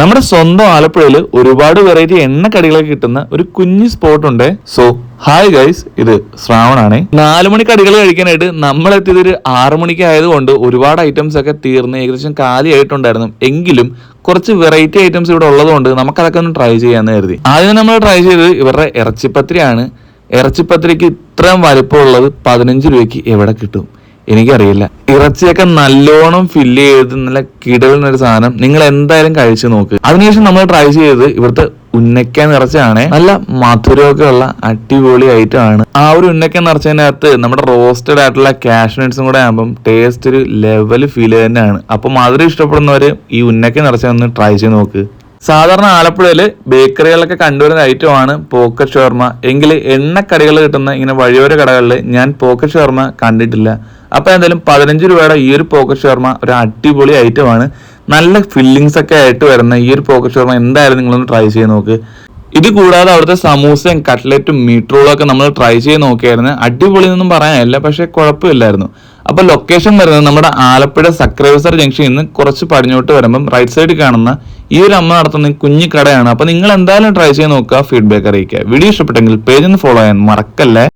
നമ്മുടെ സ്വന്തം ആലപ്പുഴയിൽ ഒരുപാട് വെറൈറ്റി എണ്ണക്കടികളൊക്കെ കിട്ടുന്ന ഒരു കുഞ്ഞു സ്പോട്ട് ഉണ്ട്. സോ ഹായ് ഗൈസ് ഇത് ശ്രാവണാണ്. നാലു മണി കടികൾ കഴിക്കാനായിട്ട് നമ്മൾ എത്തിയത് ഒരു ആറു മണിക്ക് ആയതുകൊണ്ട് ഒരുപാട് ഐറ്റംസ് ഒക്കെ തീർന്ന് ഏകദേശം കാലിയായിട്ടുണ്ടായിരുന്നു എങ്കിലും കുറച്ച് വെറൈറ്റി ഐറ്റംസ് ഇവിടെ ഉള്ളതുകൊണ്ട് നമുക്കതൊക്കെ ഒന്ന് ട്രൈ ചെയ്യാന്ന് കരുതി. ആദ്യം നമ്മൾ ട്രൈ ചെയ്തത് ഇവരുടെ ഇറച്ചിപ്പത്രിയാണ് ഇറച്ചിപ്പത്രിക്ക് ഇത്രയും വലിപ്പമുള്ളത് പതിനഞ്ച് രൂപയ്ക്ക് എവിടെ കിട്ടും? എനിക്കറിയില്ല. ഇറച്ചിയൊക്കെ നല്ലോണം ഫില്ല് ചെയ്ത് നല്ല കിടലുന്ന ഒരു സാധനം. നിങ്ങൾ എന്തായാലും കഴിച്ചു നോക്ക്. അതിനുശേഷം നമ്മൾ ട്രൈ ചെയ്തത് ഇവിടുത്തെ ഉന്നക്ക നിറച്ചാണ് നല്ല മധുരമൊക്കെ ഉള്ള അടിപൊളി ഐറ്റം ആണ്. ആ ഒരു ഉന്നക്ക നിറച്ചതിനകത്ത് നമ്മുടെ റോസ്റ്റഡ് ആയിട്ടുള്ള കാഷ്നട്സും കൂടെ ആകുമ്പം ടേസ്റ്റ് ഒരു ലെവൽ ഫീൽ തന്നെയാണ്. അപ്പൊ മധുരം ഇഷ്ടപ്പെടുന്നവര് ഈ ഉന്നക്ക നിറച്ച ഒന്ന് ട്രൈ ചെയ്ത് നോക്ക്. സാധാരണ ആലപ്പുഴയിൽ ബേക്കറികളിലൊക്കെ കണ്ടുവരുന്ന ഐറ്റമാണ് പോക്കറ്റ് ഷവർമ എങ്കിൽ എണ്ണക്കടികൾ കിട്ടുന്ന ഇങ്ങനെ വഴിയോര കടകളിൽ ഞാൻ പോക്കറ്റ് ഷവർമ കണ്ടിട്ടില്ല. അപ്പൊ എന്തായാലും പതിനഞ്ച് രൂപയുടെ ഈ ഒരു പോക്കറ്റ് ഷവർമ ഒരു അടിപൊളി ഐറ്റമാണ് നല്ല ഫില്ലിങ്സ് ഒക്കെ ആയിട്ട് വരുന്ന ഈ ഒരു പോക്കറ്റ് ഷവർമ എന്തായാലും നിങ്ങളൊന്ന് ട്രൈ ചെയ്ത് നോക്ക്. ഇത് കൂടാതെ അവിടുത്തെ സമൂസയും കട്ട്ലറ്റും മീറ്റ് ഒക്കെ നമ്മൾ ട്രൈ ചെയ്ത് നോക്കിയായിരുന്നു. അടിപൊളി എന്നൊന്നും പറയാനില്ല പക്ഷെ കുഴപ്പമില്ലായിരുന്നു. അപ്പോൾ ലൊക്കേഷൻ വരുന്നത് നമ്മുടെ ആലപ്പുഴ സക്രേവസർ ജംഗ്ഷനിൽ നിന്ന് കുറച്ച് പടിഞ്ഞോട്ട് വരുമ്പം റൈറ്റ് സൈഡിൽ കാണുന്ന ഈ ഒരു അമ്മ നടത്തുന്ന കുഞ്ഞു കടയാണ്. അപ്പോൾ നിങ്ങൾ എന്തായാലും ട്രൈ ചെയ്ത് നോക്കുക ഫീഡ്ബാക്ക് അറിയിക്കുക. വീഡിയോ ഇഷ്ടപ്പെട്ടെങ്കിൽ പേജ് ഒന്ന് ഫോളോ ചെയ്യാൻ മറക്കല്ലേ?